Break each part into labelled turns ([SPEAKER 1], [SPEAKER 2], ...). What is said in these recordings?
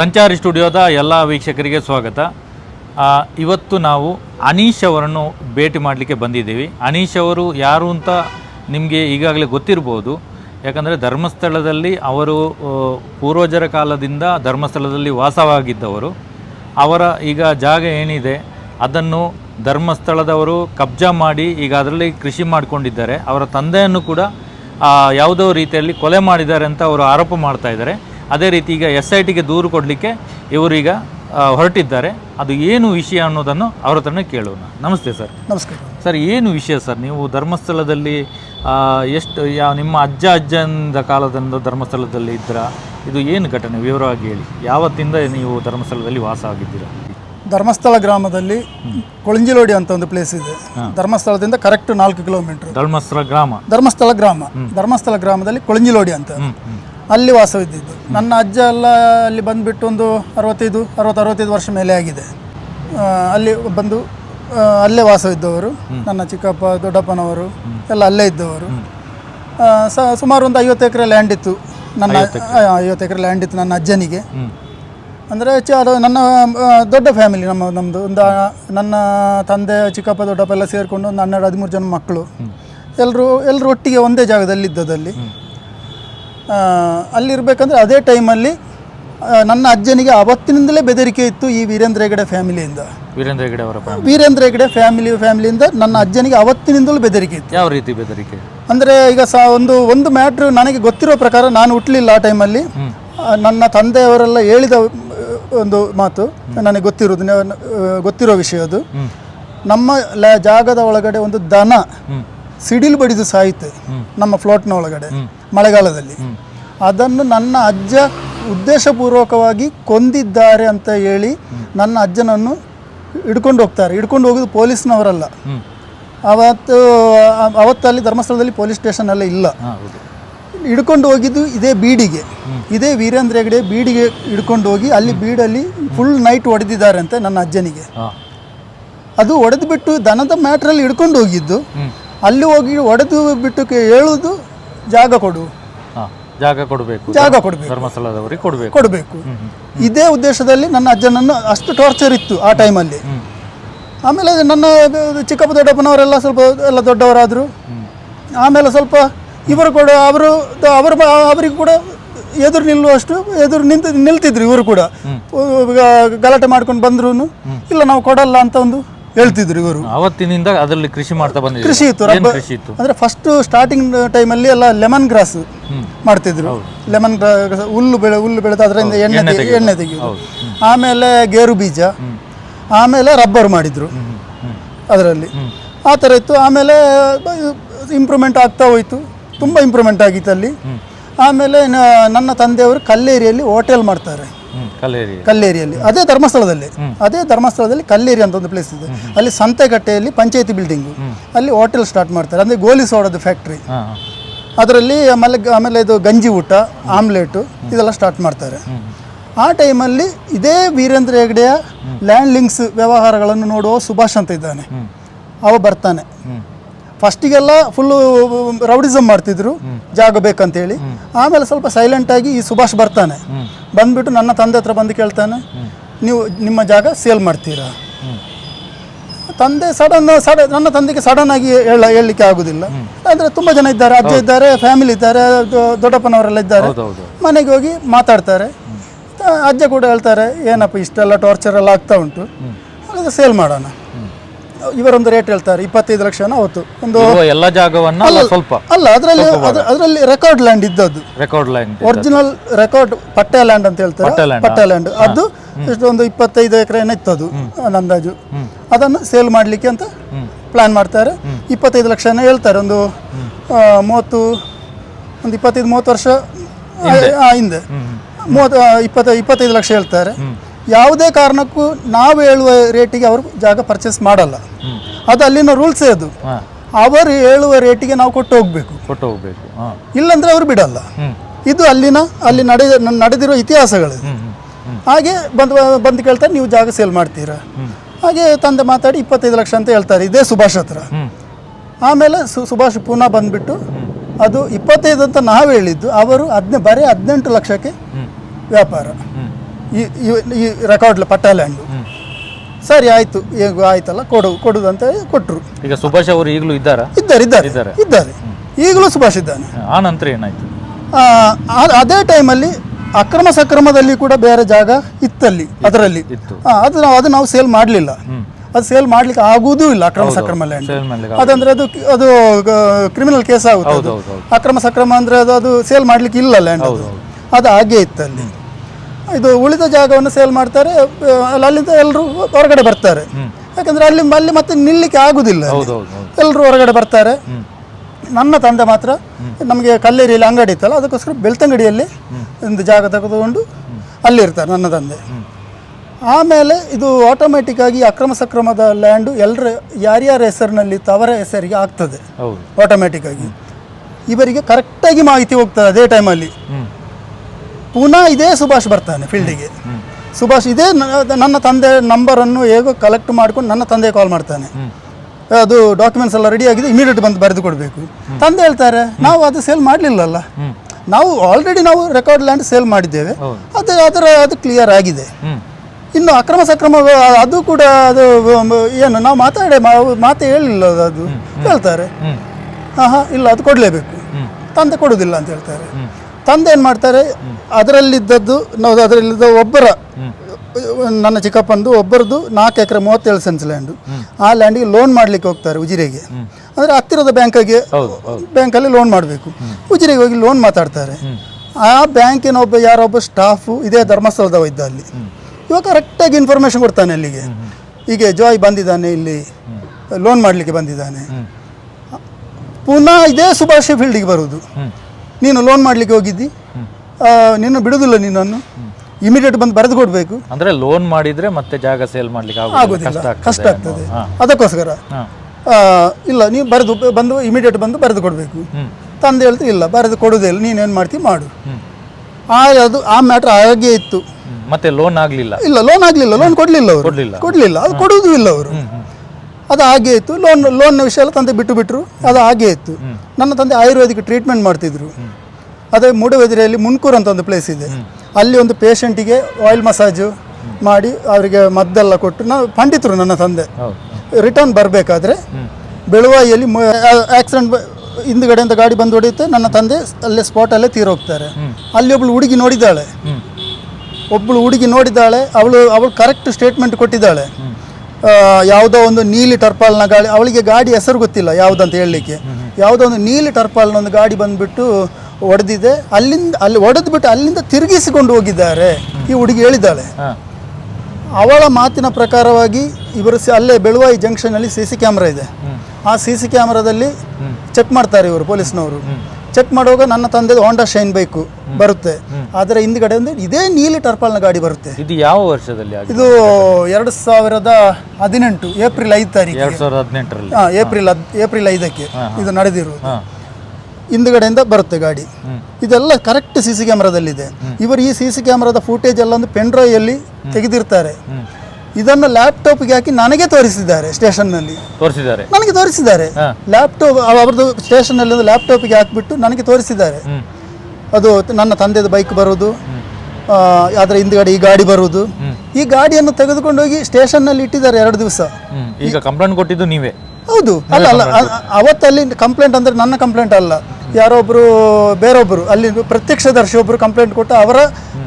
[SPEAKER 1] ಸಂಚಾರಿ ಸ್ಟುಡಿಯೋದ ಎಲ್ಲ ವೀಕ್ಷಕರಿಗೆ ಸ್ವಾಗತ. ಇವತ್ತು ನಾವು ಅನೀಶ್ ಅವರನ್ನು ಭೇಟಿ ಮಾಡಲಿಕ್ಕೆ ಬಂದಿದ್ದೀವಿ. ಅನೀಶ್ ಅವರು ಯಾರು ಅಂತ ನಿಮಗೆ ಈಗಾಗಲೇ ಗೊತ್ತಿರ್ಬೋದು. ಯಾಕಂದರೆ ಧರ್ಮಸ್ಥಳದಲ್ಲಿ ಅವರು ಪೂರ್ವಜರ ಕಾಲದಿಂದ ಧರ್ಮಸ್ಥಳದಲ್ಲಿ ವಾಸವಾಗಿದ್ದವರು. ಅವರ ಈಗ ಜಾಗ ಏನಿದೆ, ಅದನ್ನು ಧರ್ಮಸ್ಥಳದವರು ಕಬ್ಜಾ ಮಾಡಿ ಈಗ ಅದರಲ್ಲಿ ಕೃಷಿ ಮಾಡಿಕೊಂಡಿದ್ದಾರೆ. ಅವರ ತಂದೆಯನ್ನು ಕೂಡ ಯಾವುದೋ ರೀತಿಯಲ್ಲಿ ಕೊಲೆ ಮಾಡಿದ್ದಾರೆ ಅಂತ ಅವರು ಆರೋಪ ಮಾಡ್ತಾ ಇದ್ದಾರೆ. ಅದೇ ರೀತಿ ಈಗ ಎಸ್ ಐ ಟಿಗೆ ದೂರು ಕೊಡಲಿಕ್ಕೆ ಇವರೀಗ ಹೊರಟಿದ್ದಾರೆ. ಅದು ಏನು ವಿಷಯ ಅನ್ನೋದನ್ನು ಅವ್ರ ಹತ್ರನೇ ಕೇಳೋಣ. ನಮಸ್ತೆ ಸರ್.
[SPEAKER 2] ನಮಸ್ಕಾರ
[SPEAKER 1] ಸರ್ ಏನು ವಿಷಯ ಸರ್? ನೀವು ಧರ್ಮಸ್ಥಳದಲ್ಲಿ ಎಷ್ಟು ಯಾವ ನಿಮ್ಮ ಅಜ್ಜ ಅಜ್ಜಂದ ಕಾಲದಿಂದ ಧರ್ಮಸ್ಥಳದಲ್ಲಿ ಇದ್ದೀರಾ ಇದು ಏನು ಘಟನೆ? ವಿವರವಾಗಿ ಹೇಳಿ. ಯಾವತ್ತಿಂದ ನೀವು ಧರ್ಮಸ್ಥಳದಲ್ಲಿ ವಾಸ ಆಗಿದ್ದೀರಾ?
[SPEAKER 2] ಧರ್ಮಸ್ಥಳ ಗ್ರಾಮದಲ್ಲಿ ಕೊಳಂಜಿಲೋಡಿ ಅಂತ ಒಂದು ಪ್ಲೇಸ್ ಇದೆ. ಧರ್ಮಸ್ಥಳದಿಂದ ಕರೆಕ್ಟ್ ನಾಲ್ಕು ಕಿಲೋಮೀಟರ್
[SPEAKER 1] ಧರ್ಮಸ್ಥಳ ಗ್ರಾಮ.
[SPEAKER 2] ಧರ್ಮಸ್ಥಳ ಗ್ರಾಮ. ಧರ್ಮಸ್ಥಳ ಗ್ರಾಮದಲ್ಲಿ ಕೊಳಂಜಿಲೋಡಿ ಅಂತ. ಅಲ್ಲಿ ವಾಸವಿದ್ದಿದ್ದು. ನನ್ನ ಅಜ್ಜ ಎಲ್ಲ ಅಲ್ಲಿ ಬಂದುಬಿಟ್ಟು ಒಂದು ಅರವತ್ತೈದು ಅರವತ್ತು ಅರವತ್ತೈದು ವರ್ಷ ಮೇಲೆ ಆಗಿದೆ. ಆ, ಅಲ್ಲಿ ಬಂದು ಆ, ಅಲ್ಲೇ ವಾಸವಿದ್ದವರು. ನನ್ನ ಚಿಕ್ಕಪ್ಪ ದೊಡ್ಡಪ್ಪನವರು ಎಲ್ಲ ಅಲ್ಲೇ ಇದ್ದವರು. ಆ, ಸ ಸುಮಾರು ಒಂದು ಐವತ್ತು ಎಕರೆ ಲ್ಯಾಂಡ್ ಇತ್ತು. ನನ್ನ ಆ, ಐವತ್ತು ಎಕರೆ ಲ್ಯಾಂಡ್ ಇತ್ತು ನನ್ನ ಅಜ್ಜನಿಗೆ. ಅಂದರೆ ಚ ಅದು ನನ್ನ ಆ, ದೊಡ್ಡ ಫ್ಯಾಮಿಲಿ ನಮ್ಮ ನಮ್ಮದು ಒಂದು ಆ, ನನ್ನ ತಂದೆ ಚಿಕ್ಕಪ್ಪ ದೊಡ್ಡಪ್ಪ ಎಲ್ಲ ಸೇರಿಕೊಂಡು ಒಂದು ಹನ್ನೆರಡು ಹದಿಮೂರು ಜನ ಮಕ್ಕಳು. ಎಲ್ಲರೂ ಎಲ್ಲರೂ ಒಟ್ಟಿಗೆ ಒಂದೇ ಜಾಗದಲ್ಲಿ ಇದ್ದದಲ್ಲಿ ಅಲ್ಲಿರ್ಬೇಕಂದ್ರೆ ಅದೇ ಟೈಮಲ್ಲಿ ನನ್ನ ಅಜ್ಜನಿಗೆ ಅವತ್ತಿನಿಂದಲೇ ಬೆದರಿಕೆ ಇತ್ತು ಈ ವೀರೇಂದ್ರ ಹೆಗಡೆ ಫ್ಯಾಮಿಲಿಯಿಂದ.
[SPEAKER 1] ವೀರೇಂದ್ರ ಹೆಗಡೆ ಅವರ ಫ್ಯಾಮಿಲಿ
[SPEAKER 2] ವೀರೇಂದ್ರ ಹೆಗಡೆ ಫ್ಯಾಮಿಲಿ ಫ್ಯಾಮಿಲಿಯಿಂದ ನನ್ನ ಅಜ್ಜನಿಗೆ ಅವತ್ತಿನಿಂದಲೂ ಬೆದರಿಕೆ ಇತ್ತು.
[SPEAKER 1] ಯಾವ ರೀತಿ ಬೆದರಿಕೆ?
[SPEAKER 2] ಅಂದರೆ ಈಗ ಸಹ ಒಂದು ಒಂದು ಮ್ಯಾಟ್ರ್ ನನಗೆ ಗೊತ್ತಿರೋ ಪ್ರಕಾರ ನಾನು ಹುಟ್ಟಲಿಲ್ಲ ಆ ಟೈಮಲ್ಲಿ. ನನ್ನ ತಂದೆಯವರೆಲ್ಲ ಹೇಳಿದ ಒಂದು ಮಾತು ನನಗೆ ಗೊತ್ತಿರೋದು ಗೊತ್ತಿರೋ ವಿಷಯ ಅದು. ನಮ್ಮ ಜಾಗದ ಒಳಗಡೆ ಒಂದು ದನ. ಸಿಡಿಲು ಬಡಿದು ಸಾಯಿತು ನಮ್ಮ ಫ್ಲೋಟ್ನ ಒಳಗಡೆ ಮಳೆಗಾಲದಲ್ಲಿ. ಅದನ್ನು ನನ್ನ ಅಜ್ಜ ಉದ್ದೇಶಪೂರ್ವಕವಾಗಿ ಕೊಂದಿದ್ದಾರೆ ಅಂತ ಹೇಳಿ ನನ್ನ ಅಜ್ಜನನ್ನು ಹಿಡ್ಕೊಂಡು ಹೋಗ್ತಾರೆ. ಹಿಡ್ಕೊಂಡು ಹೋಗೋದು ಪೊಲೀಸ್ನವರಲ್ಲ. ಅವತ್ತು ಅವತ್ತಲ್ಲಿ ಧರ್ಮಸ್ಥಳದಲ್ಲಿ ಪೊಲೀಸ್ ಸ್ಟೇಷನ್ ಎಲ್ಲ ಇಲ್ಲ. ಹಿಡ್ಕೊಂಡು ಹೋಗಿದ್ದು ಇದೇ ಬೀಡಿಗೆ. ಇದೇ ವೀರೇಂದ್ರ ಹೆಗಡೆ ಬೀಡಿಗೆ ಹಿಡ್ಕೊಂಡು ಹೋಗಿ ಅಲ್ಲಿ ಬೀಡಲ್ಲಿ ಫುಲ್ ನೈಟ್ ಹೊಡೆದಿದ್ದಾರೆ ಅಂತ ನನ್ನ ಅಜ್ಜನಿಗೆ. ಅದು ಹೊಡೆದು ಬಿಟ್ಟು ದನದ ಮ್ಯಾಟ್ರಲ್ಲಿ ಹಿಡ್ಕೊಂಡು ಹೋಗಿದ್ದು. ಅಲ್ಲಿ ಹೋಗಿ ಒಡೆದು ಬಿಟ್ಟು ಕೆ- ಜಾಗ ಕೊಡು.
[SPEAKER 1] ಹಾಂ ಜಾಗ ಕೊಡಬೇಕು.
[SPEAKER 2] ಜಾಗ ಕೊಡಬೇಕು.
[SPEAKER 1] ಧರ್ಮಸ್ಥಳದವರಿಗೆ ಕೊಡಬೇಕು.
[SPEAKER 2] ಕೊಡಬೇಕು. ಇದೇ ಉದ್ದೇಶದಲ್ಲಿ ನನ್ನ ಅಜ್ಜನನ್ನು ಅಷ್ಟು ಟಾರ್ಚರ್ ಇತ್ತು ಆ ಟೈಮಲ್ಲಿ ಆಮೇಲೆ ನನ್ನ ಚಿಕ್ಕಪ್ಪ ದೊಡ್ಡಪ್ಪನವರೆಲ್ಲ ಸ್ವಲ್ಪ ಎಲ್ಲ ದೊಡ್ಡವರಾದರು. ಆಮೇಲೆ ಸ್ವಲ್ಪ ಇವರು ಕೂಡ ಅವರು ಅವರು ಅವರಿಗೆ ಕೂಡ ಎದುರು ನಿಲ್ಲುವಷ್ಟು ಎದುರು ನಿಂತು ನಿಲ್ತಿದ್ರು ಇವರು ಕೂಡ. ಗ- ಗಲಾಟೆ ಮಾಡ್ಕೊಂಡು ಬಂದ್ರು ಇಲ್ಲ ನಾವು ಕೊಡಲ್ಲ ಅಂತ ಒಂದು ಹೇಳ್ತಿದ್ರು ಇವರು.
[SPEAKER 1] ಅವತ್ತಿನಿಂದ ಅದರಲ್ಲಿ ಕೃಷಿ ಮಾಡ್ತಾ ಬಂದಿದ್ರು
[SPEAKER 2] ಕೃಷಿ ಇತ್ತು ರಬ್ಬರ್
[SPEAKER 1] ಕೃಷಿ ಇತ್ತು?
[SPEAKER 2] ಅಂದರೆ ಫಸ್ಟ್ ಸ್ಟಾರ್ಟಿಂಗ್ ಟೈಮಲ್ಲಿ ಎಲ್ಲ ಲೆಮನ್ ಗ್ರಾಸ್ ಮಾಡ್ತಿದ್ರು. ಲೆಮನ್ ಗ್ರಾಸ್ ಹುಲ್ಲು ಬೆಳೆ ಹುಲ್ಲು ಬೆಳೆದು ಅದರಿಂದ ಎಣ್ಣೆ ತೆಗಿ- ಎಣ್ಣೆ ತೆಗೆಯೋದು ಆಮೇಲೆ ಗೇರು ಬೀಜ. ಆಮೇಲೆ ರಬ್ಬರ್ ಮಾಡಿದ್ರು. ಅದರಲ್ಲಿ. ಆ ಥರ ಇತ್ತು. ಆಮೇಲೆ ಇಂಪ್ರೂವ್ಮೆಂಟ್ ಆಗ್ತಾ ಹೋಯಿತು. ತುಂಬ ಇಂಪ್ರೂವ್ಮೆಂಟ್ ಆಗಿತ್ತು ಅಲ್ಲಿ. ಆಮೇಲೆ ನ- ನನ್ನ ತಂದೆಯವರು ಕಲ್ಲೇರಿಯಲ್ಲಿ ಹೋಟೆಲ್ ಮಾಡ್ತಾರೆ.
[SPEAKER 1] ಕಲ್ಲೇರಿ.
[SPEAKER 2] ಕಲ್ಲೇರಿಯಲ್ಲಿ. ಅದೇ ಧರ್ಮಸ್ಥಳದಲ್ಲಿ. ಅದೇ ಧರ್ಮಸ್ಥಳದಲ್ಲಿ ಕಲ್ಲೇರಿ ಅಂತ ಒಂದು ಪ್ಲೇಸ್ ಇದೆ. ಅಲ್ಲಿ ಸಂತೆಗಟ್ಟೆಯಲ್ಲಿ ಪಂಚಾಯತಿ ಬಿಲ್ಡಿಂಗು ಅಲ್ಲಿ ಹೋಟೆಲ್ ಸ್ಟಾರ್ಟ್ ಮಾಡ್ತಾರೆ. ಅಂದರೆ ಗೋಲಿ ಸೋಡದ ಫ್ಯಾಕ್ಟ್ರಿ ಅದರಲ್ಲಿ ಆಮೇಲೆ ಆಮೇಲೆ ಇದು ಗಂಜಿ ಊಟ ಆಮ್ಲೆಟು ಇದೆಲ್ಲ ಸ್ಟಾರ್ಟ್ ಮಾಡ್ತಾರೆ. ಆ ಟೈಮಲ್ಲಿ ಇದೇ ವೀರೇಂದ್ರ ಹೆಗ್ಡೆಯ ಲ್ಯಾಂಡ್ ಲಿಂಕ್ಸ್ ವ್ಯವಹಾರಗಳನ್ನು ನೋಡುವ ಸುಭಾಷ್ ಅಂತ ಇದ್ದಾನೆ. ಅವ ಬರ್ತಾನೆ. ಫಸ್ಟಿಗೆಲ್ಲ ಫುಲ್ಲು ರೌಡಿಸಮ್ ಮಾಡ್ತಿದ್ರು ಜಾಗ ಬೇಕಂತೇಳಿ. ಆಮೇಲೆ ಸ್ವಲ್ಪ ಸೈಲೆಂಟ್ ಆಗಿ ಈ ಸುಭಾಷ್ ಬರ್ತಾನೆ. ಬಂದ್ಬಿಟ್ಟು ನನ್ನ ತಂದೆ ಹತ್ರ ಬಂದು ಕೇಳ್ತಾನೆ ನೀವು ನಿಮ್ಮ ಜಾಗ ಸೇಲ್ ಮಾಡ್ತೀರಾ? ತಂದೆ ಸಡನ್ ಸಡ ನನ್ನ ತಂದೆಗೆ ಸಡನ್ ಆಗಿ ಹೇಳ ಹೇಳಲಿಕ್ಕೆ ಆಗುದಿಲ್ಲ. ಅಂದ್ರೆ ತುಂಬಾ ಜನ ಇದ್ದಾರೆ ಅಜ್ಜ ಇದ್ದಾರೆ ಫ್ಯಾಮಿಲಿ ಇದ್ದಾರೆ ದೊಡ್ಡಪ್ಪನವರೆಲ್ಲ ಇದ್ದಾರೆ. ಮನೆಗೆ ಹೋಗಿ ಮಾತಾಡ್ತಾರೆ. ಅಜ್ಜ ಕೂಡ ಹೇಳ್ತಾರೆ ಏನಪ್ಪ ಇಷ್ಟೆಲ್ಲ ಟಾರ್ಚರ್ ಎಲ್ಲ ಆಗ್ತಾ ಉಂಟು. ಹಾಗಾದ್ರೆ ಸೇಲ್ ಮಾಡೋಣ. ಇವರೊಂದು ರೇಟ್ ಹೇಳ್ತಾರೆ ಇಪ್ಪತ್ತೈದು ಲಕ್ಷನ ಅವತ್ತು ಒಂದು
[SPEAKER 1] ಎಲ್ಲ ಜಾಗವನ್ನ ಸ್ವಲ್ಪ
[SPEAKER 2] ಅಲ್ಲ ಅದರಲ್ಲಿ ಅದರಲ್ಲಿ ರೆಕಾರ್ಡ್ ಲ್ಯಾಂಡ್ ಇದ್ದದ್ದು.
[SPEAKER 1] ರೆಕಾರ್ಡ್ ಲ್ಯಾಂಡ್
[SPEAKER 2] ಒರಿಜಿನಲ್ ರೆಕಾರ್ಡ್ ಪಟ್ಟೆ ಲ್ಯಾಂಡ್ ಅಂತ ಹೇಳ್ತಾರೆ.
[SPEAKER 1] ಪಟ್ಟೆ
[SPEAKER 2] ಲ್ಯಾಂಡ್ ಅದು ಎಷ್ಟು ಒಂದು ಇಪ್ಪತ್ತೈದು ಎಕರೆ ಇತ್ತು ಅದು ಒಂದು ಅಂದಾಜು ಅದನ್ನು ಸೇಲ್ ಮಾಡಲಿಕ್ಕೆ ಅಂತ ಪ್ಲಾನ್ ಮಾಡ್ತಾರೆ. ಇಪ್ಪತ್ತೈದು ಲಕ್ಷನ ಹೇಳ್ತಾರೆ ಒಂದು ಮೂವತ್ತು ಒಂದು ಇಪ್ಪತ್ತೈದು ಮೂವತ್ತು ವರ್ಷ ಹಿಂದೆ. ಮೂವತ್ತು ಇಪ್ಪತ್ತ ಇಪ್ಪತ್ತೈದು ಲಕ್ಷ ಹೇಳ್ತಾರೆ. ಯಾವುದೇ ಕಾರಣಕ್ಕೂ ನಾವು ಹೇಳುವ ರೇಟಿಗೆ ಅವರು ಜಾಗ ಪರ್ಚೇಸ್ ಮಾಡಲ್ಲ. ಅದು ಅಲ್ಲಿನ ರೂಲ್ಸೇ ಅದು. ಅವರು ಹೇಳುವ ರೇಟಿಗೆ ನಾವು ಕೊಟ್ಟು ಹೋಗಬೇಕು.
[SPEAKER 1] ಕೊಟ್ಟು ಹೋಗ್ಬೇಕು
[SPEAKER 2] ಇಲ್ಲಾಂದ್ರೆ ಅವರು ಬಿಡಲ್ಲ. ಇದು ಅಲ್ಲಿನ ಅಲ್ಲಿ ನಡೆದ ನಡೆದಿರೋ ಇತಿಹಾಸಗಳು. ಹಾಗೆ ಬಂದು ಬಂದು ಕೇಳ್ತಾರೆ ನೀವು ಜಾಗ ಸೇಲ್ ಮಾಡ್ತೀರಾ. ಹಾಗೆ ತಂದೆ ಮಾತಾಡಿ ಇಪ್ಪತ್ತೈದು ಲಕ್ಷ ಅಂತ ಹೇಳ್ತಾರೆ. ಇದೇ ಸುಭಾಷ್ ಹತ್ರ. ಆಮೇಲೆ ಸು ಸುಭಾಷ್ ಪುನಃ ಬಂದ್ಬಿಟ್ಟು ಅದು ಇಪ್ಪತ್ತೈದು ಅಂತ ನಾವು ಹೇಳಿದ್ದು. ಅವರು ಹದಿನ ಬರೀ ಹದಿನೆಂಟು ಲಕ್ಷಕ್ಕೆ ವ್ಯಾಪಾರ. ಈ ಈ- ರೆಕಾರ್ಡ್
[SPEAKER 1] ಪಟ್ಟಾಲ್ಯಾಂಡು.
[SPEAKER 2] ಸರಿ ಆಯಿತು. ಈಗ ಆಯ್ತಲ್ಲ ಕೊಡು ಕೊಡುದು ಅಂತ ಕೊಟ್ಟರು
[SPEAKER 1] ಈಗ ಸುಭಾಷ್ ಅವರು ಈಗಲೂ ಇದ್ದಾರೆ?
[SPEAKER 2] ಇದ್ದಾರೆ ಇದ್ದಾರೆ.
[SPEAKER 1] ಇದ್ದಾರೆ.
[SPEAKER 2] ಇದ್ದಾರೆ. ಈಗಲೂ ಸುಭಾಷ್ ಇದ್ದಾನೆ.
[SPEAKER 1] ಆ ನಂತರ ಏನಾಯ್ತು?
[SPEAKER 2] ಆ, ಆ- ಅದೇ ಟೈಮಲ್ಲಿ ಅಕ್ರಮ ಸಕ್ರಮದಲ್ಲಿ ಕೂಡ ಬೇರೆ ಜಾಗ ಇತ್ತಲ್ಲಿ ಅದರಲ್ಲಿ.
[SPEAKER 1] ಇತ್ತು.
[SPEAKER 2] ಆ, ಅದು ನಾವು ಅದು ನಾವು ಸೇಲ್ ಮಾಡಲಿಲ್ಲ.
[SPEAKER 1] ಹ್ಮ್.
[SPEAKER 2] ಅದು ಸೇಲ್ ಮಾಡ್ಲಿಕ್ಕೆ ಆಗುವುದೂ ಇಲ್ಲ ಅಕ್ರಮ ಸಕ್ರಮ ಲ್ಯಾಂಡ್
[SPEAKER 1] ಸೇಲ್ ಮಾಡ್ಲಿಕ್ಕೆ
[SPEAKER 2] ಅದಂದ್ರೆ ಅದು ಅದು ಕ್ರಿಮಿನಲ್ ಕೇಸ್ ಆಗುತ್ತೆ ಅದು.
[SPEAKER 1] ಹೌದು ಹೌದು
[SPEAKER 2] ಅಕ್ರಮ ಸಕ್ರಮ ಅಂದ್ರೆ ಅದು ಅದು ಸೇಲ್ ಮಾಡ್ಲಿಕ್ಕೆ ಇಲ್ಲ ಲ್ಯಾಂಡ್ ಅದು ಅದು ಹಾಗೆ ಇತ್ತು ಅಲ್ಲಿ ಇದು ಉಳಿದ ಜಾಗವನ್ನು ಸೇಲ್ ಮಾಡ್ತಾರೆ ಅಲ್ಲಿಂದ ಎಲ್ಲರೂ ಹೊರಗಡೆ ಬರ್ತಾರೆ. ಯಾಕಂದ್ರೆ ಅಲ್ಲಿ ಅಲ್ಲಿ ಮತ್ತೆ ನಿಲ್ಲಿಕ್ಕೆ ಆಗುದಿಲ್ಲ ಎಲ್ಲರೂ ಹೊರಗಡೆ ಬರ್ತಾರೆ. ನನ್ನ ತಂದೆ ಮಾತ್ರ ನಮಗೆ ಕಲ್ಲೇರಿಯಲ್ಲಿ ಅಂಗಡಿ ಇತ್ತಲ್ಲ ಅದಕ್ಕೋಸ್ಕರ ಬೆಳ್ತಂಗಡಿಯಲ್ಲಿ ಒಂದು ಜಾಗ ತೆಗೆದುಕೊಂಡು ಅಲ್ಲಿ ಇರ್ತಾರೆ ನನ್ನ ತಂದೆ. ಆಮೇಲೆ ಇದು ಆಟೋಮೆಟಿಕ್ ಆಗಿ ಅಕ್ರಮ ಸಕ್ರಮದ ಲ್ಯಾಂಡು ಎಲ್ಲರ ಯಾರ್ಯಾರ ಹೆಸರಿನಲ್ಲಿ ತವರ ಹೆಸರಿಗೆ ಆಗ್ತದೆ.
[SPEAKER 1] ಹೌದು.
[SPEAKER 2] ಆಟೋಮೆಟಿಕ್ ಆಗಿ. ಇವರಿಗೆ ಕರೆಕ್ಟಾಗಿ ಮಾಹಿತಿ ಹೋಗ್ತದೆ ಅದೇ ಟೈಮಲ್ಲಿ ಪುನಃ ಇದೇ ಸುಭಾಷ್ ಬರ್ತಾನೆ ಫೀಲ್ಡಿಗೆ. ಸುಭಾಷ್ ಇದೇ ನನ್ನ ತಂದೆ ನಂಬರನ್ನು ಹೇಗೋ ಕಲೆಕ್ಟ್ ಮಾಡ್ಕೊಂಡು ನನ್ನ ತಂದೆ ಕಾಲ್ ಮಾಡ್ತಾನೆ. ಅದು ಡಾಕ್ಯುಮೆಂಟ್ಸ್ ಎಲ್ಲ ರೆಡಿ ಆಗಿದೆ ಇಮಿಡಿಯೇಟ್ ಬಂದು ಬರೆದು ಕೊಡಬೇಕು. ತಂದೆ ಹೇಳ್ತಾರೆ ನಾವು ಅದು ಸೇಲ್ ಮಾಡಲಿಲ್ಲಲ್ಲ. ನಾವು ಆಲ್ರೆಡಿ ನಾವು ರೆಕಾರ್ಡ್ ಲ್ಯಾಂಡ್ ಸೇಲ್ ಮಾಡಿದ್ದೇವೆ. ಅದು ಅದರ ಅದು ಕ್ಲಿಯರ್ ಆಗಿದೆ. ಇನ್ನು ಅಕ್ರಮ ಸಕ್ರಮ ಅದು ಕೂಡ ಅದು ಏನು ನಾವು ಮಾತಾಡೇ ಮಾತೇ ಹೇಳಿಲ್ಲ ಅದು ಹೇಳ್ತಾರೆ. ಹಾಂ ಹಾಂ ಇಲ್ಲ ಅದು ಕೊಡಲೇಬೇಕು. ತಂದೆ ಕೊಡೋದಿಲ್ಲ ಅಂತ ಹೇಳ್ತಾರೆ. ತಂದೆ ಏನು ಮಾಡ್ತಾರೆ? ಅದರಲ್ಲಿದ್ದದ್ದು ನಾವು ಅದರಲ್ಲಿದ್ದ ಒಬ್ಬರ ನನ್ನ ಚಿಕ್ಕಪ್ಪಂದು ಒಬ್ಬರದ್ದು ನಾಲ್ಕು ಎಕರೆ ಮೂವತ್ತೇಳು ಸೆನ್ಸ್ ಲ್ಯಾಂಡು ಆ ಲ್ಯಾಂಡಿಗೆ ಲೋನ್ ಮಾಡಲಿಕ್ಕೆ ಹೋಗ್ತಾರೆ ಉಜಿರೆಗೆ. ಅಂದರೆ ಹತ್ತಿರದ ಬ್ಯಾಂಕಿಗೆ ಬ್ಯಾಂಕಲ್ಲಿ ಲೋನ್ ಮಾಡಬೇಕು. ಉಜಿರೆಗೆ ಹೋಗಿ ಲೋನ್ ಮಾತಾಡ್ತಾರೆ. ಆ ಬ್ಯಾಂಕಿನ ಒಬ್ಬ ಯಾರೊಬ್ಬ ಸ್ಟಾಫು ಇದೇ ಧರ್ಮಸ್ಥಳದವ ಇದ್ದ ಅಲ್ಲಿ. ಇವಾಗ ಕರೆಕ್ಟಾಗಿ ಇನ್ಫಾರ್ಮೇಷನ್ ಕೊಡ್ತಾನೆ ಅಲ್ಲಿಗೆ. ಹೀಗೆ ಜಾಯ್ ಬಂದಿದ್ದಾನೆ ಇಲ್ಲಿ. ಲೋನ್ ಮಾಡಲಿಕ್ಕೆ ಬಂದಿದ್ದಾನೆ. ಪುನಃ ಇದೇ ಸುಭಾಷ್ ಫೀಲ್ಡಿಗೆ ಬರುವುದು. ನೀನು ಲೋನ್ ಮಾಡಲಿಕ್ಕೆ ಹೋಗಿದ್ದಿ? ನಿನ್ನ ನೀನನ್ನು ನಿನ್ನನ್ನು. ಇಮಿಡಿಯೇಟ್ ಬಂದು ಬರೆದು ಕೊಡಬೇಕು.
[SPEAKER 1] ಅಂದ್ರೆ ಲೋನ್ ಮಾಡಿದ್ರೆ ಮತ್ತೆ ಜಾಗ ಸೇಲ್ ಮಾಡ್ಲಿಕ್ಕೆ ಆಗುದಿಲ್ಲ. ಕಷ್ಟ ಆಗ್ತದೆ
[SPEAKER 2] ಅದಕ್ಕೋಸ್ಕರ. ಇಲ್ಲ ನೀವು ಬರೆದು ಬಂದು ಇಮಿಡಿಯೇಟ್ ಬಂದು ಬರೆದು ಕೊಡಬೇಕು. ತಂದೆ ಹೇಳ್ತಾರೆ ಇಲ್ಲ ಬರೆದು ಕೊಡೋದೇ ಇಲ್ಲ ನೀನೇನು ಮಾಡ್ತೀವಿ ಮಾಡು. ಆ ಅದು ಆ ಮ್ಯಾಟ್ರ್ ಹಾಗೆ ಇತ್ತು.
[SPEAKER 1] ಮತ್ತೆ ಲೋನ್ ಆಗಲಿಲ್ಲ.
[SPEAKER 2] ಇಲ್ಲ ಲೋನ್ ಆಗಲಿಲ್ಲ ಲೋನ್ ಕೊಡಲಿಲ್ಲ ಅವರು.
[SPEAKER 1] ಕೊಡ್ಲಿಲ್ಲ.
[SPEAKER 2] ಅದು ಕೊಡುವುದೂ ಇಲ್ಲ ಅವರು. ಅದು ಹಾಗೆ ಇತ್ತು. ಲೋನ್ ಲೋನ್ನ ವಿಷಯ ಎಲ್ಲ ತಂದೆ ಬಿಟ್ಟು ಬಿಟ್ಟರು ಅದು ಹಾಗೆ ಇತ್ತು. ನನ್ನ ತಂದೆ ಆಯುರ್ವೇದಿಕ್ ಟ್ರೀಟ್ಮೆಂಟ್ ಮಾಡ್ತಿದ್ರು. ಅದೇ ಮೂಡವೆದಿರೆಯಲ್ಲಿ ಮುನ್ಕೂರ್ ಅಂತ ಒಂದು ಪ್ಲೇಸ್ ಇದೆ. ಅಲ್ಲಿ ಒಂದು ಪೇಷಂಟಿಗೆ ಆಯಿಲ್ ಮಸಾಜು ಮಾಡಿ ಅವರಿಗೆ ಮದ್ದೆಲ್ಲ ಕೊಟ್ಟು ನಾವು ಪಂಡಿತರು ನನ್ನ ತಂದೆ. ರಿಟರ್ನ್ ಬರಬೇಕಾದ್ರೆ ಬೆಳುವಾಯಿಯಲ್ಲಿ ಆಕ್ಸಿಡೆಂಟ್ ಹಿಂದ್ಗಡೆಯಿಂದ ಗಾಡಿ ಬಂದು ಹೊಡೆಯುತ್ತೆ. ನನ್ನ ತಂದೆ ಅಲ್ಲೇ ಸ್ಪಾಟಲ್ಲೇ ತೀರೋಗ್ತಾರೆ. ಅಲ್ಲಿ ಒಬ್ಳು ಹುಡುಗಿ ನೋಡಿದ್ದಾಳೆ. ಒಬ್ಬಳು ಹುಡುಗಿ ನೋಡಿದ್ದಾಳೆ. ಅವಳು ಅವಳು ಕರೆಕ್ಟ್ ಸ್ಟೇಟ್ಮೆಂಟ್ ಕೊಟ್ಟಿದ್ದಾಳೆ. ಯಾವುದೋ ಒಂದು ನೀಲಿ ಟರ್ಪಾಲ್ನ ಗಾಡಿ ಅವಳಿಗೆ ಗಾಡಿ ಹೆಸರು ಗೊತ್ತಿಲ್ಲ ಯಾವುದಂತ ಹೇಳಲಿಕ್ಕೆ. ಯಾವುದೋ ಒಂದು ನೀಲಿ ಟರ್ಪಾಲ್ನ ಒಂದು ಗಾಡಿ ಬಂದುಬಿಟ್ಟು ಒಡೆದಿದೆ ಅಲ್ಲಿಂದ ಅಲ್ಲಿ ಹೊಡೆದ್ಬಿಟ್ಟು ಅಲ್ಲಿಂದ ತಿರುಗಿಸಿಕೊಂಡು ಹೋಗಿದ್ದಾರೆ ಈ ಹುಡುಗಿ ಹೇಳಿದ್ದಾಳೆ. ಅವಳ ಮಾತಿನ ಪ್ರಕಾರವಾಗಿ ಇವರು ಅಲ್ಲೇ ಬೆಳುವಾಯಿ ಜಂಕ್ಷನಲ್ಲಿ ಸಿ ಸಿ ಕ್ಯಾಮ್ರಾ ಇದೆ. ಆ ಸಿ ಸಿ ಕ್ಯಾಮ್ರಾದಲ್ಲಿ ಚೆಕ್ ಮಾಡ್ತಾರೆ ಇವರು ಪೊಲೀಸ್ನವರು. ಚೆಕ್ ಮಾಡುವಾಗ ನನ್ನ ತಂದೆದು ಹೋಂಡಾ ಶೈನ್ ಬೈಕು ಬರುತ್ತೆ. ಆದರೆ ಹಿಂದ್ಗಡೆ ಒಂದು ಇದೇ ನೀಲಿ ಟರ್ಪಾಲ್ನ ಗಾಡಿ ಬರುತ್ತೆ.
[SPEAKER 1] ಇದು ಯಾವ ವರ್ಷದಲ್ಲಿ ಆಗಿದೆ?
[SPEAKER 2] ಇದು ಎರಡು ಸಾವಿರದ ಹದಿನೆಂಟು ಏಪ್ರಿಲ್ ಐದು ತಾರೀಕು
[SPEAKER 1] ಎರಡ್ ಸಾವಿರದ ಹದಿನೆಂಟರಲ್ಲಿ.
[SPEAKER 2] ಹಾಂ ಏಪ್ರಿಲ್ ಹದ್ ಏಪ್ರಿಲ್ ಐದಕ್ಕೆ ಇದು ನಡೆದಿರುವುದು
[SPEAKER 1] ಹಾ.
[SPEAKER 2] ಹಿಂದ್ಗಡೆಯಿಂದ ಬರುತ್ತೆ ಗಾಡಿ. ಇದೆಲ್ಲ ಕರೆಕ್ಟ್ ಸಿ ಸಿ ಕ್ಯಾಮ್ರಾದಲ್ಲಿದೆ. ಇವರು ಈ ಸಿ ಸಿ ಕ್ಯಾಮ್ರಾದ ಫುಟೇಜ್ ಎಲ್ಲ ಒಂದು ಪೆನ್ಡ್ರೈವಲ್ಲಿ ತೆಗೆದಿರ್ತಾರೆ.
[SPEAKER 1] ಹ್ಮ್.
[SPEAKER 2] ಇದನ್ನು ಲ್ಯಾಪ್ಟಾಪ್ಗೆ ಹಾಕಿ ನನಗೆ ತೋರಿಸಿದ್ದಾರೆ ಸ್ಟೇಷನ್ನಲ್ಲಿ.
[SPEAKER 1] ತೋರಿಸಿದ್ದಾರೆ.
[SPEAKER 2] ನನಗೆ ತೋರಿಸಿದ್ದಾರೆ.
[SPEAKER 1] ಹಾ.
[SPEAKER 2] ಲ್ಯಾಪ್ಟಾಪ್ ಅವ್ರದ್ದು ಸ್ಟೇಷನ್ನಲ್ಲಿ ಒಂದು ಲ್ಯಾಪ್ಟಾಪಿಗೆ ಹಾಕಿಬಿಟ್ಟು ನನಗೆ ತೋರಿಸಿದ್ದಾರೆ.
[SPEAKER 1] ಹ್ಮ್.
[SPEAKER 2] ಅದು ನನ್ನ ತಂದೆದ ಬೈಕ್ ಬರೋದು ಆ, ಅದರ ಹಿಂದ್ಗಡೆ ಈ ಗಾಡಿ ಬರುವುದು ಈ ಗಾಡಿಯನ್ನು ತೆಗೆದುಕೊಂಡು ಹೋಗಿ ಸ್ಟೇಷನ್ನಲ್ಲಿ ಇಟ್ಟಿದ್ದಾರೆ ಎರಡು ದಿವಸ.
[SPEAKER 1] ಹ್ಮ್. ಈಗ ಕಂಪ್ಲೇಂಟ್ ಕೊಟ್ಟಿದ್ದು ನೀವೇ?
[SPEAKER 2] ಹೌದು. ಅಲ್ಲ ಅಲ್ಲ ಅ- ಅವತ್ತಲ್ಲಿ ಕಂಪ್ಲೇಂಟ್ ಅಂದ್ರೆ ನನ್ನ ಕಂಪ್ಲೇಂಟ್ ಅಲ್ಲ. ಯಾರೊಬ್ಬರು ಬೇರೊಬ್ಬರು ಅಲ್ಲಿ ಪ್ರತ್ಯಕ್ಷದರ್ಶಿ ಒಬ್ಬರು ಕಂಪ್ಲೇಂಟ್ ಕೊಟ್ಟು ಅವರ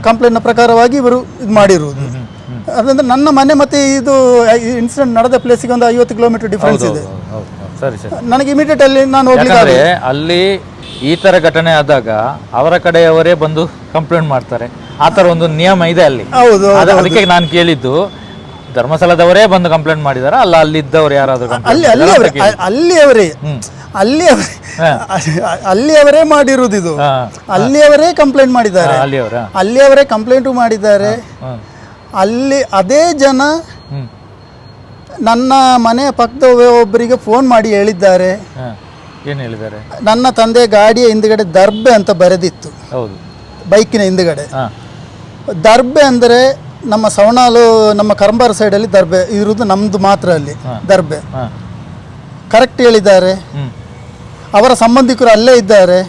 [SPEAKER 2] ಕಂಪ್ಲೇಂಟ್ನ ಪ್ರಕಾರವಾಗಿ ಇವರು ಇದು ಮಾಡಿರುವುದು ಅದಂದ್ರೆ ನನ್ನ ಮನೆ ಮತ್ತೆ ಇದು ಇನ್ಸಿಡೆಂಟ್ ನಡೆದ ಪ್ಲೇಸಿಗೆ ಒಂದು ಐವತ್ತು ಕಿಲೋಮೀಟರ್ ಡಿಫ್ರೆನ್ಸ್ ಇದೆ.
[SPEAKER 1] ಸರಿ ಸರಿ.
[SPEAKER 2] ನನಗೆ ಇಮಿಡಿಯೇಟ್ ಅಲ್ಲಿ ನಾನು ಹೋಗ್ಲಿಕ್ಕೆ
[SPEAKER 1] ಅಲ್ಲಿ ಈ ತರ ಘಟನೆ ಆದಾಗ ಅವರ ಕಡೆಯವರೇ ಬಂದು ಕಂಪ್ಲೇಂಟ್ ಮಾಡ್ತಾರೆ. ಆ ತರ ಒಂದು ನಿಯಮ ಇದೆ ಅಲ್ಲಿ.
[SPEAKER 2] ಹೌದು
[SPEAKER 1] ಅದ- ಅದಕ್ಕೆ ನಾನು ಕೇಳಿದ್ದು ಧರ್ಮಸ್ಥಳದವರೇ ಬಂದು ಕಂಪ್ಲೇಂಟ್ ಮಾಡಿದಾರ? ಅಲ್ಲ ಅಲ್ಲಿ ಅಲ್ಲಿದ್ದವ್ರು ಯಾರಾದ್ರೂ
[SPEAKER 2] ಅಲ್ಲಿ
[SPEAKER 1] complaint
[SPEAKER 2] ಅಲ್ಲಿ
[SPEAKER 1] ಮಾಡಿದಾರಾ? ಅಲ್ಲಿ
[SPEAKER 2] ಅವರೇ ಅಲ್ಲಿಯವರೇ
[SPEAKER 1] ಹ್ಮ್.
[SPEAKER 2] ಅಲ್ಲಿಯವರೇ ಅಲ್ಲಿಯವರೇ ಮಾಡಿರುವುದು ಇದು
[SPEAKER 1] ಹಾ.
[SPEAKER 2] ಅಲ್ಲಿಯವರೇ ಕಂಪ್ಲೇಂಟ್ ಮಾಡಿದ್ದಾರೆ.
[SPEAKER 1] ಅಲ್ಲಿ
[SPEAKER 2] ಅಲ್ಲಿಯವರೇ? ಕಂಪ್ಲೇಂಟು ಮಾಡಿದ್ದಾರೆ.
[SPEAKER 1] ಹ್ಮ್
[SPEAKER 2] ಅಲ್ಲಿ ಅದೇ ಜನ ನನ್ನ ಮನೆಯ ಪಕ್ಕದ ಒಬ್ಬರಿಗೆ ಫೋನ್ ಮಾಡಿ ಹೇಳಿದ್ದಾರೆ.
[SPEAKER 1] ಏನು ಹೇಳಿದ್ದಾರೆ?
[SPEAKER 2] ನನ್ನ ತಂದೆ ಗಾಡಿಯ ಹಿಂದ್ಗಡೆ ದರ್ಬೆ ಅಂತ ಬರೆದಿತ್ತು.
[SPEAKER 1] ಹೌದು.
[SPEAKER 2] ಬೈಕಿನ ಹಿಂದ್ಗಡೆ. ದರ್ಬೆ ಅಂದರೆ ನಮ್ಮ ಸವಣಾಲು ನಮ್ಮ ಕರಂಬಾರ ಸೈಡಲ್ಲಿ ದರ್ಬೆ ಇರುವುದು ನಮ್ಮದು ಮಾತ್ರ ಅಲ್ಲಿ ದರ್ಬೆ. ಕರೆಕ್ಟ್ ಹೇಳಿದ್ದಾರೆ. ಅವರ ಸಂಬಂಧಿಕರು ಅಲ್ಲೇ ಇದ್ದಾರೆ.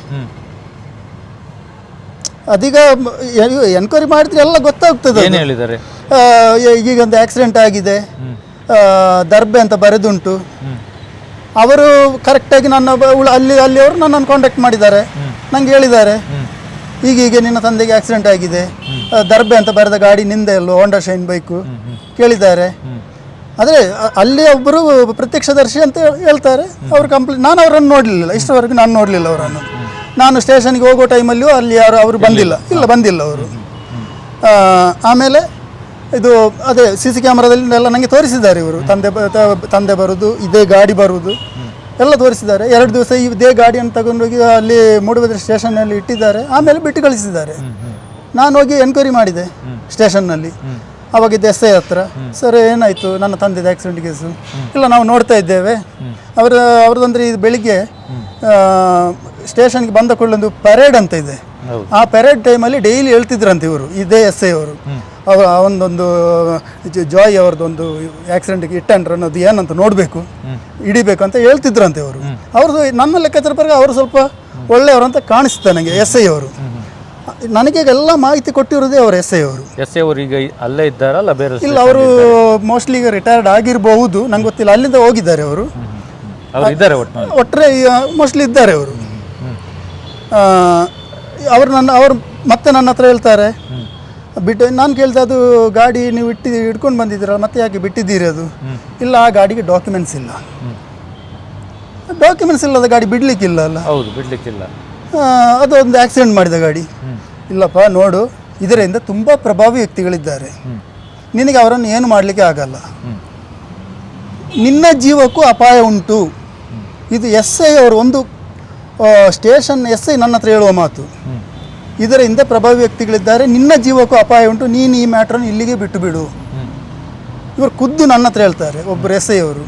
[SPEAKER 2] ಅದೀಗ ಎನ್ಕ್ವೈರಿ ಮಾಡಿದ್ರೆ ಎಲ್ಲ ಗೊತ್ತಾಗ್ತದೆ
[SPEAKER 1] ಏನು ಹೇಳಿದ್ದಾರೆ?
[SPEAKER 2] ಈಗ ಒಂದು ಆಕ್ಸಿಡೆಂಟ್ ಆಗಿದೆ. ದರ್ಬೆ ಅಂತ ಬರೆದುಂಟು. ಅವರು ಕರೆಕ್ಟಾಗಿ ನನ್ನ ಅಲ್ಲಿ ಅಲ್ಲಿ ಅವರು ನನ್ನನ್ನು ಕಾಂಟ್ಯಾಕ್ಟ್ ಮಾಡಿದ್ದಾರೆ. ನಂಗೆ ಹೇಳಿದ್ದಾರೆ. ಈಗ ನಿನ್ನ ತಂದೆಗೆ ಆಕ್ಸಿಡೆಂಟ್ ಆಗಿದೆ. ದರ್ಬೆ ಅಂತ ಬರೆದ ಗಾಡಿ ನಿಂದೆ ಅಲ್ಲೋ ಹೋಂಡಾ ಶೈನ್ ಬೈಕು ಕೇಳಿದ್ದಾರೆ. ಆದರೆ ಅಲ್ಲಿ ಒಬ್ಬರು ಪ್ರತ್ಯಕ್ಷದರ್ಶಿ ಅಂತ ಹೇಳ್- ಹೇಳ್ತಾರೆ. ಅವರು ಕಂಪ್ಲೇಂಟ್ ನಾನು ಅವರನ್ನು ನೋಡಲಿಲ್ಲ. ಇಷ್ಟವರೆಗೂ ನಾನು ನೋಡಲಿಲ್ಲ ಅವರನ್ನು. ನಾನು ಸ್ಟೇಷನ್ಗೆ ಹೋಗೋ ಟೈಮಲ್ಲಿಯೂ ಅಲ್ಲಿ ಯಾರು, ಅವರು ಬಂದಿಲ್ಲ. ಇಲ್ಲ ಬಂದಿಲ್ಲ ಅವರು. ಆಮೇಲೆ ಇದು ಅದೇ ಸಿ ಸಿ ಕ್ಯಾಮರಾದಲ್ಲಿ ಎಲ್ಲ ನನಗೆ ತೋರಿಸಿದ್ದಾರೆ ಇವರು. ತಂದೆ ತಂದೆ ಬರುವುದು ಇದೇ ಗಾಡಿ ಬರುವುದು ಎಲ್ಲ ತೋರಿಸಿದ್ದಾರೆ. ಎರಡು ದಿವಸ ಇದೇ ಗಾಡಿಯನ್ನು ತಗೊಂಡೋಗಿ ಅಲ್ಲಿ ಮೂಡುಬಿದ್ರೆ ಸ್ಟೇಷನ್ನಲ್ಲಿ ಇಟ್ಟಿದ್ದಾರೆ. ಆಮೇಲೆ ಬಿಟ್ಟು ಕಳಿಸಿದ್ದಾರೆ. ನಾನು ಹೋಗಿ ಎನ್ಕ್ವೈರಿ ಮಾಡಿದೆ ಸ್ಟೇಷನ್ನಲ್ಲಿ. ಅವಾಗಿದ್ದ ಎಸ್ ಐ ಹತ್ರ. ಸರ್ ಏನಾಯಿತು? ನನ್ನ ತಂದೆದು ಆಕ್ಸಿಡೆಂಟ್ ಕೇಸು ಇಲ್ಲ ನಾವು ನೋಡ್ತಾ ಇದ್ದೇವೆ. ಅವರ ಅವ್ರದ್ದಂದ್ರೆ ಇದು ಬೆಳಿಗ್ಗೆ ಸ್ಟೇಷನ್ಗೆ ಬಂದ ಕೂಡಲೊಂದು ಪೆರೇಡ್ ಅಂತ ಇದೆ. ಆ ಪೆರೇಡ್ ಟೈಮಲ್ಲಿ ಡೈಲಿ ಹೇಳ್ತಿದ್ರಂತೆ ಇವರು. ಇದೇ ಎಸ್ ಐ ಅವರು. ಅವರ ಅವನದೊಂದು ಜಾಯ್ ಅವ್ರದ್ದೊಂದು ಆಕ್ಸಿಡೆಂಟ್ಗೆ ಇಟ್ಟಂಡ್ರೆ ಅನ್ನೋದು ಏನಂತ ನೋಡಬೇಕು ಹಿಡಿಬೇಕು ಅಂತ ಹೇಳ್ತಿದ್ರಂತೆ ಅವರು ಅವ್ರದ್ದು ನನ್ನ ಲೆಕ್ಕಾಚಾರ ಪ್ರಕಾರ ಅವರು ಸ್ವಲ್ಪ ಒಳ್ಳೆಯವರು ಅಂತ ಕಾಣಿಸ್ತಾ ನನಗೆ ಎಸ್ ಐ ಅವರು. ನನಗೆ ಎಲ್ಲ ಮಾಹಿತಿ ಕೊಟ್ಟಿರೋದೇ ಅವರು ಎಸ್ ಐ ಅವರು.
[SPEAKER 1] ಎಸ್ ಐ ಅವರು ಈಗ ಅಲ್ಲೇ ಇದ್ದಾರಲ್ಲ ಬೇರೆ
[SPEAKER 2] ಇಲ್ಲ ಅವರು ಮೋಸ್ಟ್ಲಿ ಈಗ ರಿಟೈರ್ಡ್ ಆಗಿರಬಹುದು. ನಂಗೆ ಗೊತ್ತಿಲ್ಲ ಅಲ್ಲಿಂದ ಹೋಗಿದ್ದಾರೆ ಅವರು.
[SPEAKER 1] ಇದ್ದಾರೆ
[SPEAKER 2] ಒಟ್ಟರೆ ಮೋಸ್ಟ್ಲಿ ಇದ್ದಾರೆ ಅವರು. ಅವರು ನನ್ನ ಅವರು ಮತ್ತೆ ನನ್ನ ಹತ್ರ ಹೇಳ್ತಾರೆ. ಬಿಟ್ಟು ನಾನು ಕೇಳಿದೆ ಅದು ಗಾಡಿ ನೀವು ಇಟ್ಟು ಇಟ್ಕೊಂಡು ಬಂದಿದ್ದೀರಲ್ಲ ಮತ್ತೆ ಯಾಕೆ ಬಿಟ್ಟಿದ್ದೀರಿ ಅದು? ಇಲ್ಲ ಆ ಗಾಡಿಗೆ ಡಾಕ್ಯುಮೆಂಟ್ಸ್ ಇಲ್ಲ. ಡಾಕ್ಯುಮೆಂಟ್ಸ್ ಇಲ್ಲದ ಗಾಡಿ ಬಿಡ್ಲಿಕ್ಕಿಲ್ಲ ಅಲ್ಲ?
[SPEAKER 1] ಹೌದು ಬಿಡ್ಲಿಕ್ಕಿಲ್ಲ.
[SPEAKER 2] ಅದು ಒಂದು ಆಕ್ಸಿಡೆಂಟ್ ಮಾಡಿದ ಗಾಡಿ. ಇಲ್ಲಪ್ಪ ನೋಡು ಇದರಿಂದ ತುಂಬ ಪ್ರಭಾವಿ ವ್ಯಕ್ತಿಗಳಿದ್ದಾರೆ. ನಿನಗೆ ಅವರನ್ನು ಏನು ಮಾಡಲಿಕ್ಕೆ ಆಗಲ್ಲ. ನಿನ್ನ ಜೀವಕ್ಕೂ ಅಪಾಯ ಉಂಟು. ಇದು ಎಸ್ ಐ ಅವರು ಒಂದು ಸ್ಟೇಷನ್ ಎಸ್ ಐ ನನ್ನ ಹತ್ರ ಹೇಳುವ ಮಾತು. ಇದರ ಹಿಂದೆ ಪ್ರಭಾವಿ ವ್ಯಕ್ತಿಗಳಿದ್ದಾರೆ. ನಿನ್ನ ಜೀವಕ್ಕೂ ಅಪಾಯ ಉಂಟು. ನೀನು ಈ ಮ್ಯಾಟ್ರನ್ನು ಇಲ್ಲಿಗೆ ಬಿಟ್ಟು ಬಿಡು. ಇವರು ಖುದ್ದು ನನ್ನ ಹತ್ರ ಹೇಳ್ತಾರೆ ಒಬ್ಬರು ಎಸ್ ಐ ಅವರು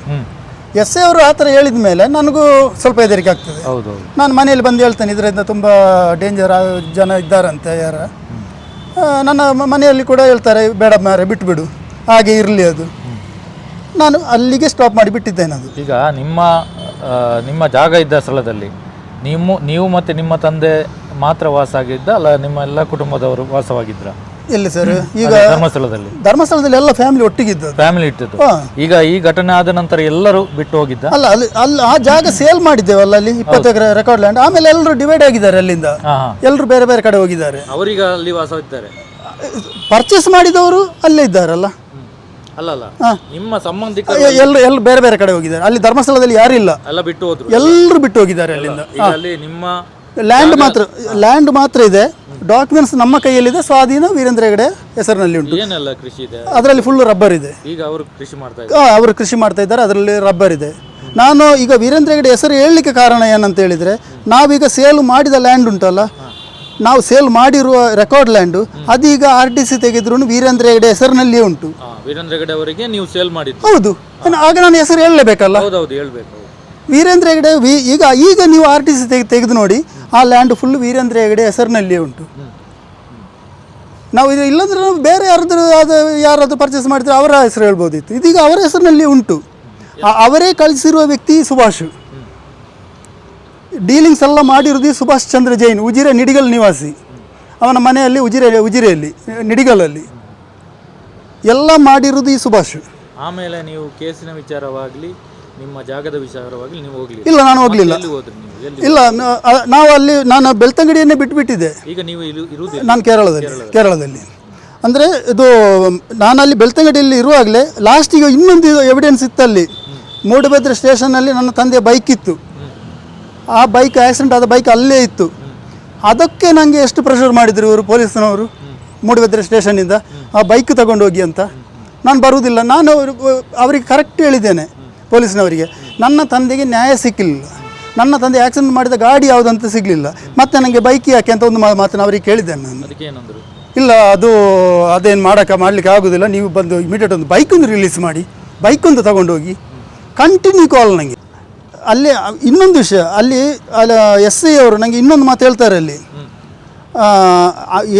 [SPEAKER 2] ಎಸ್ ಐ ಅವರು ಆ ಥರ ಹೇಳಿದ ಮೇಲೆ ನನಗೂ ಸ್ವಲ್ಪ ಹೆದರಿಕೆ ಆಗ್ತದೆ. ನಾನು ಮನೆಯಲ್ಲಿ ಬಂದು ಹೇಳ್ತೇನೆ ಇದರಿಂದ ತುಂಬ ಡೇಂಜರ್ ಜನ ಇದ್ದಾರಂತೆ ಯಾರ. ನನ್ನ ಮನೆಯಲ್ಲಿ ಕೂಡ ಹೇಳ್ತಾರೆ ಬೇಡ ಮಾರೆ ಬಿಟ್ಬಿಡು ಹಾಗೆ ಇರಲಿ ಅದು. ನಾನು ಅಲ್ಲಿಗೆ ಸ್ಟಾಪ್ ಮಾಡಿ ಬಿಟ್ಟಿದ್ದೇನೆ ಅದು.
[SPEAKER 1] ಈಗ ನಿಮ್ಮ ನಿಮ್ಮ ಜಾಗ ಇದ್ದ ಸ್ಥಳದಲ್ಲಿ ನೀವು ನೀವು ಮತ್ತೆ ನಿಮ್ಮ ತಂದೆ ಮಾತ್ರ ವಾಸ ಆಗಿದ್ದ ಅಲ್ಲ ನಿಮ್ಮ ಎಲ್ಲ ಕುಟುಂಬದವರು ವಾಸವಾಗಿದ್ರ?
[SPEAKER 2] ಎಲ್ಲಿ ಸರ್? ಈಗ
[SPEAKER 1] ಧರ್ಮಸ್ಥಳದಲ್ಲಿ.
[SPEAKER 2] ಧರ್ಮಸ್ಥಳದಲ್ಲಿ ಎಲ್ಲ ಫ್ಯಾಮಿಲಿ ಒಟ್ಟಿಗಿದ್ದು
[SPEAKER 1] ಫ್ಯಾಮಿಲಿ ಇಟ್ಟಿದ್ದು.
[SPEAKER 2] ಹಾ.
[SPEAKER 1] ಈಗ ಈ ಘಟನೆ ಆದ ನಂತರ ಎಲ್ಲರೂ ಬಿಟ್ಟು ಹೋಗಿದ್ದ?
[SPEAKER 2] ಅಲ್ಲ ಅಲ್ಲಿ ಅಲ್ಲಿ ಆ ಜಾಗ ಸೇಲ್ ಮಾಡಿದ್ದೇವಲ್ಲ ಅಲ್ಲಿ ಇಪ್ಪತ್ತು ಎಕರೆ ರೆಕಾರ್ಡ್ ಲ್ಯಾಂಡ್ ಆಮೇಲೆ ಎಲ್ಲರೂ ಡಿವೈಡ್ ಆಗಿದ್ದಾರೆ ಅಲ್ಲಿಂದ.
[SPEAKER 1] ಹಾ ಹಾ.
[SPEAKER 2] ಎಲ್ಲರೂ ಬೇರೆ ಬೇರೆ ಕಡೆ ಹೋಗಿದ್ದಾರೆ.
[SPEAKER 1] ಅವರೀಗ ಅಲ್ಲಿ ವಾಸವಿದ್ದಾರೆ.
[SPEAKER 2] ಪರ್ಚೇಸ್ ಮಾಡಿದವರು ಅಲ್ಲೇ ಇದ್ದಾರಲ್ಲ.
[SPEAKER 1] ನಿಮ್ಮ ಸಂಬಂಧಿಕ
[SPEAKER 2] ಎಲ್ಲರೂ ಎಲ್ಲ ಬೇರೆ ಬೇರೆ ಕಡೆ ಹೋಗಿದ್ದಾರೆ. ಅಲ್ಲಿ ಧರ್ಮಸ್ಥಳದಲ್ಲಿ ಯಾರಿಲ್ಲ
[SPEAKER 1] ಎಲ್ಲ ಬಿಟ್ಟು ಹೋದ್ರು.
[SPEAKER 2] ಎಲ್ಲರೂ ಬಿಟ್ಟು ಹೋಗಿದ್ದಾರೆ ಅಲ್ಲಿಂದ.
[SPEAKER 1] ಈಗ ಅಲ್ಲಿ ನಿಮ್ಮ
[SPEAKER 2] ಲ್ಯಾಂಡ್ ಮಾತ್ರ ಲ್ಯಾಂಡ್ ಮಾತ್ರ ಇದೆ. ಡಾಕ್ಯುಮೆಂಟ್ಸ್ ನಮ್ಮ ಕೈಯಲ್ಲಿದೆ. ಸ್ವಾಧೀನ ವೀರೇಂದ್ರ ಹೆಗಡೆ ಹೆಸರಿನಲ್ಲಿ ಉಂಟು.
[SPEAKER 1] ಏನೆಲ್ಲ ಕೃಷಿ ಇದೆ?
[SPEAKER 2] ಅದರಲ್ಲಿ ಫುಲ್ ರಬ್ಬರ್ ಇದೆ.
[SPEAKER 1] ಈಗ ಅವರು ಕೃಷಿ ಮಾಡ್ತಾ ಇದ್ದಾರೆ.
[SPEAKER 2] ಅವರು ಕೃಷಿ ಮಾಡ್ತಾ ಇದ್ದಾರೆ. ಅದರಲ್ಲಿ ರಬ್ಬರ್ ಇದೆ. ನಾನು ಈಗ ವೀರೇಂದ್ರ ಹೆಗಡೆ ಹೆಸರು ಹೇಳಲಿಕ್ಕೆ ಕಾರಣ ಏನಂತ ಹೇಳಿದರೆ ನಾವೀಗ ಸೇಲ್ ಮಾಡಿದ ಲ್ಯಾಂಡ್ ಉಂಟಲ್ಲ ನಾವು ಸೇಲ್ ಮಾಡಿರುವ ರೆಕಾರ್ಡ್ ಲ್ಯಾಂಡು ಅದೀಗ ಆರ್ ಟಿ ಸಿ ತೆಗೆದ್ರು ವೀರೇಂದ್ರ ಹೆಗಡೆ ಹೆಸರಿನಲ್ಲಿಯೇ ಉಂಟು.
[SPEAKER 1] ವೀರೇಂದ್ರ ಹೆಗಡೆ ಅವರಿಗೆ ನೀವು ಸೇಲ್ ಮಾಡಿದ್ದು.
[SPEAKER 2] ಹೌದು. ನಾನು- ಆಗ ನಾನು ಹೆಸರು ಹೇಳಲೇಬೇಕಲ್ಲ?
[SPEAKER 1] ಹೌದೌದು ಹೇಳ್ಬೇಕು
[SPEAKER 2] ವೀರೇಂದ್ರ ಹೆಗಡೆ ವಿ ಈಗ ಈಗ ನೀವು ಆರ್ ಟಿ ಸಿ ತೆಗೆ ತೆಗೆದು ನೋಡಿ ಆ ಲ್ಯಾಂಡ್ ಫುಲ್ ವೀರೇಂದ್ರ ಹೆಗಡೆ ಹೆಸರಿನಲ್ಲಿಯೇ ಉಂಟು. ನಾವು ಇದು ಇಲ್ಲಂದ್ರೆ ನಾವು ಬೇರೆ ಯಾರಾದ್ರೂ ಅದು ಯಾರಾದ್ರೂ ಪರ್ಚೇಸ್ ಮಾಡಿದ್ರೆ ಅವರ ಹೆಸರು ಹೇಳ್ಬೋದಿತ್ತು. ಇದೀಗ ಅವರ ಹೆಸರಿನಲ್ಲಿ ಉಂಟು. ಆ- ಅವರೇ ಕಳಿಸಿರುವ ವ್ಯಕ್ತಿ ಸುಭಾಷ್. ಡೀಲಿಂಗ್ಸ್ ಎಲ್ಲ ಮಾಡಿರೋದು ಈ ಸುಭಾಷ್ ಚಂದ್ರ ಜೈನ್ ಉಜಿರೆ ನಿಡಿಗಲ್ ನಿವಾಸಿ. ಅವನ ಮನೆಯಲ್ಲಿ ಉಜಿರೆ ಉಜಿರೆಯಲ್ಲಿ ನಿಡಿಗಲಲ್ಲಿ. ಎಲ್ಲ ಮಾಡಿರೋದು ಈ ಸುಭಾಷ್.
[SPEAKER 1] ಆಮೇಲೆ ನೀವು ಕೇಸಿನ ವಿಚಾರವಾಗಲಿ ನಿಮ್ಮ ಜಾಗದ ವಿಚಾರವಾಗಲಿ ನೀವು ಹೋಗ್ಲಿ
[SPEAKER 2] ಇಲ್ಲ ನಾನು ಹೋಗಲಿಲ್ಲ. ಇಲ್ಲ ನಾವು ಅಲ್ಲಿ ನಾನು ಬೆಳ್ತಂಗಡಿಯನ್ನೇ ಬಿಟ್ಬಿಟ್ಟಿದ್ದೆ.
[SPEAKER 1] ಈಗ ನೀವು ಇರುವುದು
[SPEAKER 2] ನಾನು ಕೇರಳದಲ್ಲಿ ಕೇರಳದಲ್ಲಿ. ಅಂದರೆ ಇದು ನಾನಲ್ಲಿ ಬೆಳ್ತಂಗಡಿಯಲ್ಲಿ ಇರುವಾಗಲೇ ಲಾಸ್ಟಿಗೆ ಇನ್ನೊಂದು ಎವಿಡೆನ್ಸ್ ಇತ್ತಲ್ಲಿ. ಮೂಡಬಿದ್ರೆ ಸ್ಟೇಷನ್ನಲ್ಲಿ ನನ್ನ ತಂದೆ ಬೈಕ್ ಇತ್ತು. ಆ ಬೈಕ್ ಆಕ್ಸಿಡೆಂಟ್ ಆದ ಬೈಕ್ ಅಲ್ಲೇ ಇತ್ತು. ಅದಕ್ಕೆ ನನಗೆ ಎಷ್ಟು ಪ್ರೆಷರ್ ಮಾಡಿದ್ರು ಇವರು ಪೊಲೀಸ್ನವರು? ಮೂಡಬಿದ್ರೆ ಸ್ಟೇಷನ್ನಿಂದ ಆ ಬೈಕ್ ತಗೊಂಡೋಗಿ ಅಂತ. ನಾನು ಬರುವುದಿಲ್ಲ ನಾನು ಅವ್ರು- ಅವರಿಗೆ ಕರೆಕ್ಟ್ ಹೇಳಿದ್ದೇನೆ ಪೊಲೀಸ್ನವರಿಗೆ. ನನ್ನ ತಂದೆಗೆ ನ್ಯಾಯ ಸಿಕ್ಕಿಲ್ಲ. ನನ್ನ ತಂದೆ ಆಕ್ಸಿಡೆಂಟ್ ಮಾಡಿದ ಗಾಡಿ ಯಾವುದಂತ ಸಿಗಲಿಲ್ಲ. ಮತ್ತೆ ನನಗೆ ಬೈಕ್ ಯಾಕೆ ಅಂತ ಒಂದು ಮಾತನ್ನು ಅವರಿಗೆ ಕೇಳಿದ್ದೇನೆ ನಾನು. ಇಲ್ಲ ಅದು ಅದೇನು ಮಾಡೋಕ್ಕೆ ಮಾಡಲಿಕ್ಕೆ ಆಗೋದಿಲ್ಲ. ನೀವು ಬಂದು ಇಮಿಡಿಯೇಟ್ ಒಂದು ಬೈಕೊಂದು ರಿಲೀಸ್ ಮಾಡಿ. ಬೈಕೊಂದು ತಗೊಂಡೋಗಿ. ಕಂಟಿನ್ಯೂ ಕಾಲ್ ನನಗೆ ಅಲ್ಲಿ ಇನ್ನೊಂದು ವಿಷಯ ಅಲ್ಲಿ ಅಲ್ಲಿ ಎಸ್ ಐ ಅವರು ನನಗೆ ಇನ್ನೊಂದು ಮಾತು ಹೇಳ್ತಾರೆ ಅಲ್ಲಿ.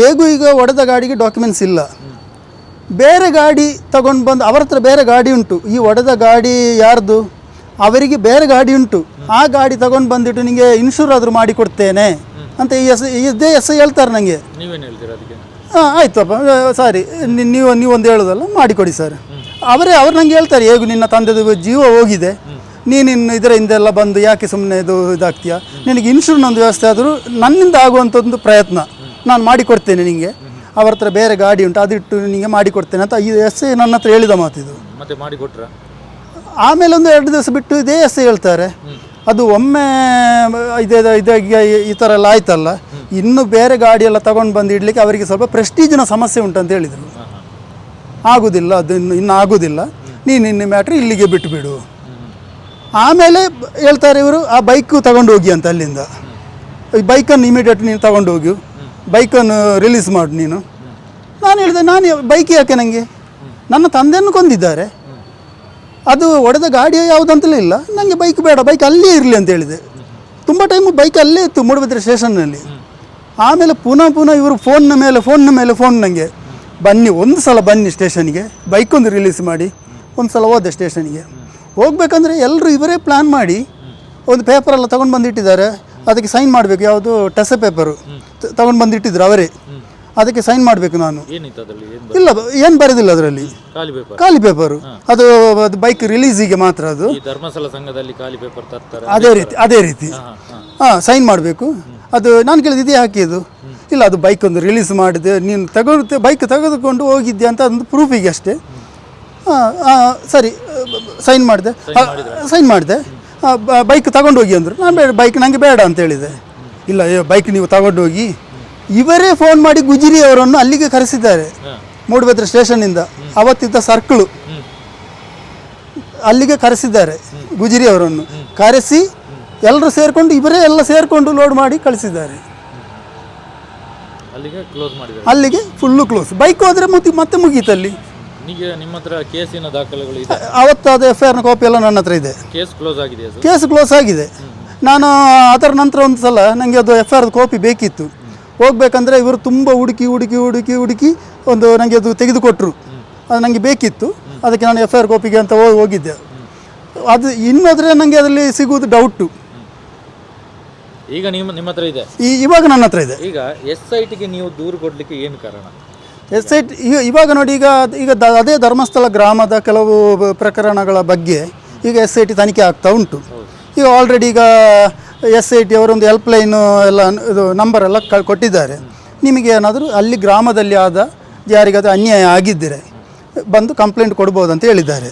[SPEAKER 2] ಹೇಗೂ ಈಗ ಒಡೆದ ಗಾಡಿಗೆ ಡಾಕ್ಯುಮೆಂಟ್ಸ್ ಇಲ್ಲ. ಬೇರೆ ಗಾಡಿ ತಗೊಂಡು ಬಂದು ಅವರ ಹತ್ರ ಬೇರೆ ಗಾಡಿ ಉಂಟು. ಈ ಒಡೆದ ಗಾಡಿ ಯಾರ್ದು? ಅವರಿಗೆ ಬೇರೆ ಗಾಡಿ ಉಂಟು. ಆ ಗಾಡಿ ತಗೊಂಡು ಬಂದಿಟ್ಟು ನಿಮಗೆ ಇನ್ಶೂರ್ ಆದರೂ ಮಾಡಿ ಕೊಡ್ತೇನೆ ಅಂತ ಈ ಎಸ್ ಇದೇ ಎಸ್ ಐ ಹೇಳ್ತಾರೆ ನನಗೆ ಹಾಂ ಆಯ್ತಪ್ಪ ಸಾರಿ. ನೀವು ನೀವೊಂದು ಹೇಳೋದಲ್ಲ ಮಾಡಿಕೊಡಿ ಸರ್. ಅವರೇ ಅವ್ರು ನಂಗೆ ಹೇಳ್ತಾರೆ ಹೇಗೂ ನಿನ್ನ ತಂದೆದು ಜೀವ ಹೋಗಿದೆ. ನೀನಿನ್ನು ಇದರ ಹಿಂದೆಲ್ಲ ಬಂದು ಯಾಕೆ ಸುಮ್ಮನೆ ಇದು ಇದಾಗ್ತೀಯ? ನಿನಗೆ ಇನ್ಶೂರೆನ್ಸ್ ಒಂದು ವ್ಯವಸ್ಥೆ ಆದರೂ ನನ್ನಿಂದ ಆಗುವಂಥದ್ದು ಪ್ರಯತ್ನ. ನಾನು ಮಾಡಿಕೊಡ್ತೇನೆ ನಿನಗೆ ಅವ್ರ ಹತ್ರ ಬೇರೆ ಗಾಡಿ ಉಂಟು ಅದಿಟ್ಟು ನಿನಗೆ ಮಾಡಿಕೊಡ್ತೇನೆ ಅಂತ ಈ ಎಸ್ ಐ ನನ್ನ ಹತ್ರ ಹೇಳಿದ ಮಾತಿದು
[SPEAKER 1] ಮತ್ತೆ
[SPEAKER 2] ಆಮೇಲೆ ಒಂದು ಎರಡು ದಿವಸ ಬಿಟ್ಟು ಇದೇ ಎಸ್ ಹೇಳ್ತಾರೆ. ಅದು ಒಮ್ಮೆ ಇದೇ ಇದಾಗಿ ಈ ಥರ ಎಲ್ಲ ಆಯ್ತಲ್ಲ. ಇನ್ನು ಬೇರೆ ಗಾಡಿ ಎಲ್ಲ ತಗೊಂಡು ಬಂದು ಇಡಲಿಕ್ಕೆ ಅವರಿಗೆ ಸ್ವಲ್ಪ ಪ್ರೆಸ್ಟೀಜಿನ ಸಮಸ್ಯೆ ಉಂಟಂತ ಹೇಳಿದರು. ಆಗುವುದಿಲ್ಲ ಅದು ಇನ್ನು ಇನ್ನು ಆಗುವುದಿಲ್ಲ ನೀನು ನಿನ್ನ ಮ್ಯಾಟ್ರ್ ಇಲ್ಲಿಗೆ ಬಿಟ್ಟು ಬಿಡು ಆಮೇಲೆ ಹೇಳ್ತಾರೆ ಇವರು, ಆ ಬೈಕು ತಗೊಂಡು ಹೋಗಿ ಅಂತ ಅಲ್ಲಿಂದ. ಈ ಬೈಕನ್ನು ಇಮಿಡಿಯೇಟ್ ನೀನು ತಗೊಂಡು ಹೋಗಿ ಬೈಕನ್ನು ರಿಲೀಸ್ ಮಾಡು ನೀನು. ನಾನು ಹೇಳಿದೆ, ನಾನು ಬೈಕ್ ಯಾಕೆ ನನಗೆ ನನ್ನ ತಂದೆಯನ್ನು ಕೊಂದಿದ್ದಾರೆ. ಅದು ಒಡೆದ ಗಾಡಿ ಯಾವುದಂತಲೇ ಇಲ್ಲ. ನನಗೆ ಬೈಕ್ ಬೇಡ ಬೈಕ್ ಅಲ್ಲೇ ಇರಲಿ ಅಂತ ಹೇಳಿದೆ. ತುಂಬ ಟೈಮು ಬೈಕ್ ಅಲ್ಲೇ ಇತ್ತು ಮೂಡುಬಿದ್ರೆ ಸ್ಟೇಷನ್ನಲ್ಲಿ. ಆಮೇಲೆ ಪುನಃ ಪುನಃ ಇವರು ಫೋನ್ನ ಮೇಲೆ ಫೋನ್ನ ಮೇಲೆ ಫೋನ್ ನನಗೆ ಬನ್ನಿ ಒಂದು ಸಲ ಬನ್ನಿ ಸ್ಟೇಷನ್ಗೆ. ಬೈಕೊಂದು ರಿಲೀಸ್ ಮಾಡಿ. ಒಂದು ಸಲ ಹೋದೆ ಸ್ಟೇಷನ್ಗೆ. ಹೋಗ್ಬೇಕಂದ್ರೆ ಎಲ್ಲರೂ ಇವರೇ ಪ್ಲ್ಯಾನ್ ಮಾಡಿ ಒಂದು ಪೇಪರೆಲ್ಲ ತೊಗೊಂಡು ಬಂದಿಟ್ಟಿದ್ದಾರೆ. ಅದಕ್ಕೆ ಸೈನ್ ಮಾಡಬೇಕು. ಯಾವುದು? ಟೆಸೆ ಪೇಪರು ತಗೊಂಡು ಬಂದಿಟ್ಟಿದ್ರು ಅವರೇ. ಅದಕ್ಕೆ ಸೈನ್ ಮಾಡಬೇಕು ನಾನು. ಇಲ್ಲ ಏನು ಬರೋದಿಲ್ಲ ಅದರಲ್ಲಿ.
[SPEAKER 1] ಖಾಲಿ ಪೇಪರ್
[SPEAKER 2] ಅದು ಅದು ಬೈಕ್ ರಿಲೀಸಿಗೆ ಮಾತ್ರ ಅದು.
[SPEAKER 1] ಧರ್ಮಸ್ಥಳ ಸಂಘದಲ್ಲಿ ಖಾಲಿ ಪೇಪರ್ ತರ್ತಾರೆ.
[SPEAKER 2] ಅದೇ ರೀತಿ ಅದೇ ರೀತಿ. ಹಾಂ ಸೈನ್ ಮಾಡಬೇಕು. ಅದು ನಾನು ಕೇಳಿದ ಇದೇ ಹಾಕಿದ್ದು ಇಲ್ಲ ಅದು ಬೈಕ್ ಒಂದು ರಿಲೀಸ್ ಮಾಡಿದೆ. ನೀನು ತಗೊಂಡು ಬೈಕ್ ತೆಗೆದುಕೊಂಡು ಹೋಗಿದ್ದೆ ಅಂತ ಒಂದು ಪ್ರೂಫಿಗೆ ಅಷ್ಟೇ. ಸರಿ ಸೈನ್ ಮಾಡಿದೆ. ಸೈನ್ ಮಾಡಿದೆ. ಬೈಕ್ ತಗೊಂಡು ಹೋಗಿ ಅಂದರು. ನಾನು ಬೇಡ ಬೈಕ್ ನನಗೆ ಬೇಡ ಅಂತ ಹೇಳಿದೆ. ಇಲ್ಲ ಬೈಕ್ ನೀವು ತಗೊಂಡು ಹೋಗಿ. ಇವರೇ ಫೋನ್ ಮಾಡಿ ಗುಜಿರಿ ಅವರನ್ನು ಅಲ್ಲಿಗೆ ಕರೆಸಿದ್ದಾರೆ. ಮೂಡುಬೆದ್ರೆ ಸ್ಟೇಷನ್ನಿಂದ ಅವತ್ತಿದ್ದ ಸರ್ಕಳು ಅಲ್ಲಿಗೆ ಕರೆಸಿದ್ದಾರೆ ಗುಜಿರಿ ಅವರನ್ನು. ಕರೆಸಿ ಎಲ್ಲರೂ ಸೇರಿಕೊಂಡು ಇವರೇ ಎಲ್ಲ ಸೇರಿಕೊಂಡು ಲೋಡ್ ಮಾಡಿ ಕಳಿಸಿದ್ದಾರೆ.
[SPEAKER 1] ಅಲ್ಲಿಗೆ
[SPEAKER 2] ಫುಲ್ಲು ಕ್ಲೋಸ್ ಬೈಕ್ ಹೋದರೆ ಮತ್ತೆ ಮತ್ತೆ ಮುಗೀತು ಅಲ್ಲಿ
[SPEAKER 1] ನಿಮಗೆ ನಿಮ್ಮ ಹತ್ರ ಕೇಸಿನ ದಾಖಲೆಗಳು ಇದೆ.
[SPEAKER 2] ಅವತ್ತು ಅದು ಎಫ್ ಐ ಆರ್ನ ಕಾಪಿ ಎಲ್ಲ ನನ್ನ ಹತ್ರ ಇದೆ.
[SPEAKER 1] ಕೇಸ್ ಕ್ಲೋಸ್ ಆಗಿದೆ
[SPEAKER 2] ಕೇಸ್ ಕ್ಲೋಸ್ ಆಗಿದೆ. ನಾನು ಅದರ ನಂತರ ಒಂದು ಸಲ ನನಗೆ ಅದು ಎಫ್ ಐ ಆರ್ ಕಾಪಿ ಬೇಕಿತ್ತು. ಹೋಗ್ಬೇಕಂದ್ರೆ ಇವರು ತುಂಬ ಹುಡುಕಿ ಹುಡುಕಿ ಹುಡುಕಿ ಹುಡುಕಿ ಒಂದು ನನಗೆ ಅದು ತೆಗೆದುಕೊಟ್ರು. ಅದು ನನಗೆ ಬೇಕಿತ್ತು. ಅದಕ್ಕೆ ನಾನು ಎಫ್ ಐ ಆರ್ ಕಾಪಿಗೆ ಅಂತ ಹೋಗಿ ಹೋಗಿದ್ದೆ. ಅದು ಇನ್ನಾದ್ರೆ ನನಗೆ ಅದರಲ್ಲಿ ಸಿಗುವುದು ಡೌಟು
[SPEAKER 1] ಈಗ ನಿಮ್ಮ ನಿಮ್ಮ ಹತ್ರ ಇದೆ?
[SPEAKER 2] ಈ ಇವಾಗ ನನ್ನ ಹತ್ರ ಇದೆ.
[SPEAKER 1] ಈಗ ಎಸ್ ಐ ಟಿಗೆ ನೀವು ದೂರು ಕೊಡಲಿಕ್ಕೆ ಏನು ಕಾರಣ?
[SPEAKER 2] ಎಸ್ ಐ ಟಿ ಇವಾಗ ನೋಡಿ ಈಗ ಈಗ ದ ಅದೇ ಧರ್ಮಸ್ಥಳ ಗ್ರಾಮದ ಕೆಲವು ಬ- ಪ್ರಕರಣಗಳ ಬಗ್ಗೆ ಈಗ ಎಸ್ ಐ ಟಿ ತನಿಖೆ ಆಗ್ತಾ ಉಂಟು. ಈಗ ಆಲ್ರೆಡಿ ಈಗ ಎಸ್ ಐ ಟಿ ಅವರೊಂದು ಹೆಲ್ಪ್ ಲೈನು ಎಲ್ಲ ನ- ಇದು ನಂಬರ್ ಎಲ್ಲ ಕ ಕೊಟ್ಟಿದ್ದಾರೆ. ನಿಮಗೆ ಏನಾದರೂ ಅಲ್ಲಿ ಗ್ರಾಮದಲ್ಲಿ ಆದ ಯಾರಿಗಾದರೂ ಅನ್ಯಾಯ ಆಗಿದ್ದರೆ ಬಂದು ಕಂಪ್ಲೇಂಟ್ ಕೊಡ್ಬೋದು ಅಂತ ಹೇಳಿದ್ದಾರೆ.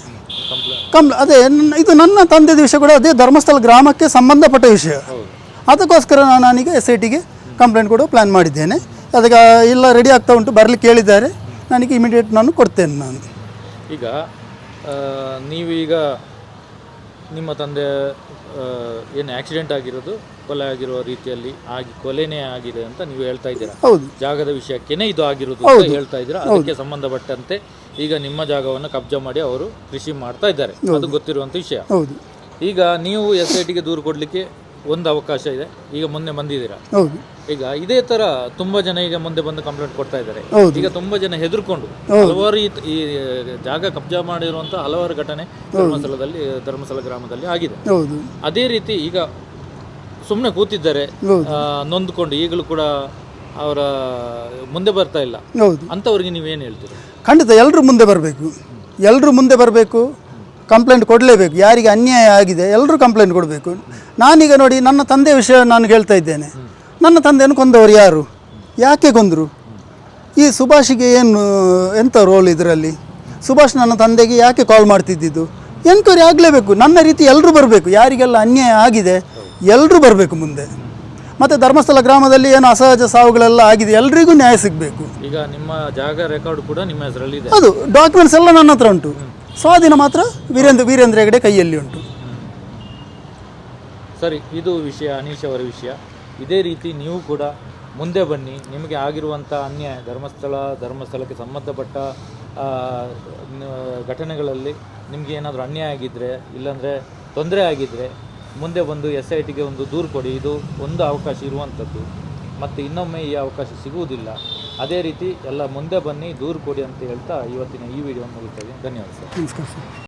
[SPEAKER 2] ಕಂಪ್ಲ ಅದೇ ನನ್ನ- ಇದು ನನ್ನ ತಂದೆದ ವಿಷಯ ಕೂಡ ಅದೇ ಧರ್ಮಸ್ಥಳ ಗ್ರಾಮಕ್ಕೆ ಸಂಬಂಧಪಟ್ಟ ವಿಷಯ. ಅದಕ್ಕೋಸ್ಕರ ನಾನು ನಾನೀಗ ಎಸ್ ಐ ಟಿಗೆ ಕಂಪ್ಲೇಂಟ್ ಕೊಡೋ ಪ್ಲ್ಯಾನ್ ಮಾಡಿದ್ದೇನೆ. ಅದಕ್ಕೆ ಎಲ್ಲ ರೆಡಿ ಆಗ್ತಾ ಉಂಟು ಬರಲಿ ಹೇಳಿದ್ದಾರೆ ನನಗೆ ಇಮಿಡಿಯೇಟ್ ನಾನು ಕೊಡ್ತೇನೆ ನಾನು.
[SPEAKER 1] ಈಗ ಆ, ನೀವೀಗ ನಿಮ್ಮ ತಂದೆ ಆ, ಏನು ಆಕ್ಸಿಡೆಂಟ್ ಆಗಿರೋದು ಕೊಲೆ ಆಗಿರುವ ರೀತಿಯಲ್ಲಿ ಆಗಿ ಕೊಲೆನೇ ಆಗಿದೆ ಅಂತ ನೀವು ಹೇಳ್ತಾ ಇದ್ದೀರಾ?
[SPEAKER 2] ಹೌದು.
[SPEAKER 1] ಜಾಗದ ವಿಷಯಕ್ಕೇನೆ ಇದು ಆಗಿರೋದು ಅಂತ ಹೇಳ್ತಾ ಇದ್ದೀರಾ? ಅದಕ್ಕೆ ಸಂಬಂಧಪಟ್ಟಂತೆ ಈಗ ನಿಮ್ಮ ಜಾಗವನ್ನು ಕಬ್ಜಾ ಮಾಡಿ ಅವರು ಕೃಷಿ ಮಾಡ್ತಾ ಇದ್ದಾರೆ. ಅದು ಗೊತ್ತಿರುವಂಥ ವಿಷಯ.
[SPEAKER 2] ಹೌದು.
[SPEAKER 1] ಈಗ ನೀವು ಎಸ್ ಐ ಟಿಗೆ ದೂರು ಕೊಡಲಿಕ್ಕೆ ಒಂದು ಅವಕಾಶ ಇದೆ. ಈಗ ಮುಂದೆ ಬಂದಿದ್ದೀರಾ?
[SPEAKER 2] ಹೌದು.
[SPEAKER 1] ಈಗ ಇದೇ ತರ ತುಂಬಾ ಜನ ಈಗ ಮುಂದೆ ಬಂದು ಕಂಪ್ಲೇಂಟ್ ಕೊಡ್ತಾ ಇದ್ದಾರೆ.
[SPEAKER 2] ಹೌದು.
[SPEAKER 1] ಈಗ ತುಂಬಾ ಜನ ಹೆದರ್ಕೊಂಡು ಹಲವಾರು ಈ ಈ ಜಾಗ ಕಬ್ಜಾ ಮಾಡಿರುವಂತ ಹಲವಾರು ಘಟನೆ ಧರ್ಮಸ್ಥಳದಲ್ಲಿ ಧರ್ಮಸ್ಥಳ ಗ್ರಾಮದಲ್ಲಿ ಆಗಿದೆ.
[SPEAKER 2] ಹೌದು.
[SPEAKER 1] ಅದೇ ರೀತಿ ಈಗ ಸುಮ್ಮನೆ ಕೂತಿದ್ದಾರೆ
[SPEAKER 2] ಹೌದು.
[SPEAKER 1] ಆ, ನೊಂದ್ಕೊಂಡು ಈಗಲೂ ಕೂಡ ಅವರ ಮುಂದೆ ಬರ್ತಾ ಇಲ್ಲ.
[SPEAKER 2] ಹೌದು.
[SPEAKER 1] ಅಂಥವ್ರಿಗೆ ನೀವೇನು ಹೇಳ್ತೀರಾ?
[SPEAKER 2] ಖಂಡಿತ ಎಲ್ಲರೂ ಮುಂದೆ ಬರಬೇಕು. ಎಲ್ಲರೂ ಮುಂದೆ ಬರಬೇಕು. ಕಂಪ್ಲೇಂಟ್ ಕೊಡಲೇಬೇಕು ಯಾರಿಗೆ ಅನ್ಯಾಯ ಆಗಿದೆ ಎಲ್ಲರೂ ಕಂಪ್ಲೇಂಟ್ ಕೊಡಬೇಕು. ನಾನೀಗ ನೋಡಿ ನನ್ನ ತಂದೆ ವಿಷಯ ನಾನು ಹೇಳ್ತಾ ಇದ್ದೇನೆ. ನನ್ನ ತಂದೆಯನ್ನು ಕೊಂದವರು ಯಾರು? ಯಾಕೆ ಕೊಂದರು? ಈ ಸುಭಾಷಿಗೆ ಏನು ಎಂಥ ರೋಲ್ ಇದರಲ್ಲಿ? ಸುಭಾಷ್ ನನ್ನ ತಂದೆಗೆ ಯಾಕೆ ಕಾಲ್ ಮಾಡ್ತಿದ್ದಿದ್ದು? ಎನ್ಕ್ವೈರಿ ಆಗಲೇಬೇಕು ನನ್ನ ರೀತಿ ಎಲ್ಲರೂ ಬರಬೇಕು ಯಾರಿಗೆಲ್ಲ ಅನ್ಯಾಯ ಆಗಿದೆ ಎಲ್ಲರೂ ಬರಬೇಕು ಮುಂದೆ. ಮತ್ತು ಧರ್ಮಸ್ಥಳ ಗ್ರಾಮದಲ್ಲಿ ಏನು ಅಸಹಜ ಸಾವುಗಳೆಲ್ಲ ಆಗಿದೆ ಎಲ್ರಿಗೂ ನ್ಯಾಯ ಸಿಗಬೇಕು.
[SPEAKER 1] ಈಗ ನಿಮ್ಮ ಜಾಗ ರೆಕಾರ್ಡ್ ಕೂಡ ನಿಮ್ಮ ಹೆಸರಲ್ಲಿ
[SPEAKER 2] ಅದು ಡಾಕ್ಯುಮೆಂಟ್ಸ್ ಎಲ್ಲ ನನ್ನ ಹತ್ರ ಉಂಟು. ಸ್ವಾಧೀನ ಮಾತ್ರ ವೀರೇಂದ್ರ ವೀರೇಂದ್ರ ಹೆಗಡೆ ಕೈಯಲ್ಲಿ ಉಂಟು.
[SPEAKER 1] ಸರಿ, ಇದು ವಿಷಯ, ಅನೀಶ್ ಅವರ ವಿಷಯ. ಇದೇ ರೀತಿ ನೀವು ಕೂಡ ಮುಂದೆ ಬನ್ನಿ. ನಿಮಗೆ ಆಗಿರುವಂಥ ಅನ್ಯಾಯ, ಧರ್ಮಸ್ಥಳ, ಧರ್ಮಸ್ಥಳಕ್ಕೆ ಸಂಬಂಧಪಟ್ಟ ಘಟನೆಗಳಲ್ಲಿ ನಿಮಗೆ ಏನಾದರೂ ಅನ್ಯಾಯ ಆಗಿದ್ದರೆ ಇಲ್ಲಾಂದರೆ ತೊಂದರೆ ಆಗಿದ್ದರೆ ಮುಂದೆ ಬಂದು ಎಸ್ ಐ ಟಿಗೆ ಒಂದು ದೂರು ಕೊಡಿ. ಇದು ಒಂದು ಅವಕಾಶ ಇರುವಂಥದ್ದು ಮತ್ತು ಇನ್ನೊಮ್ಮೆ ಈ ಅವಕಾಶ ಸಿಗುವುದಿಲ್ಲ. ಅದೇ ರೀತಿ ಎಲ್ಲ ಮುಂದೆ ಬನ್ನಿ, ದೂರು ಕೊಡಿ ಅಂತ ಹೇಳ್ತಾ ಇವತ್ತಿನ ಈ ವಿಡಿಯೋವನ್ನು ಮುಗಿತೇವೆ. ಧನ್ಯವಾದ ಸರ್.
[SPEAKER 2] ನಮಸ್ಕಾರ ಸರ್.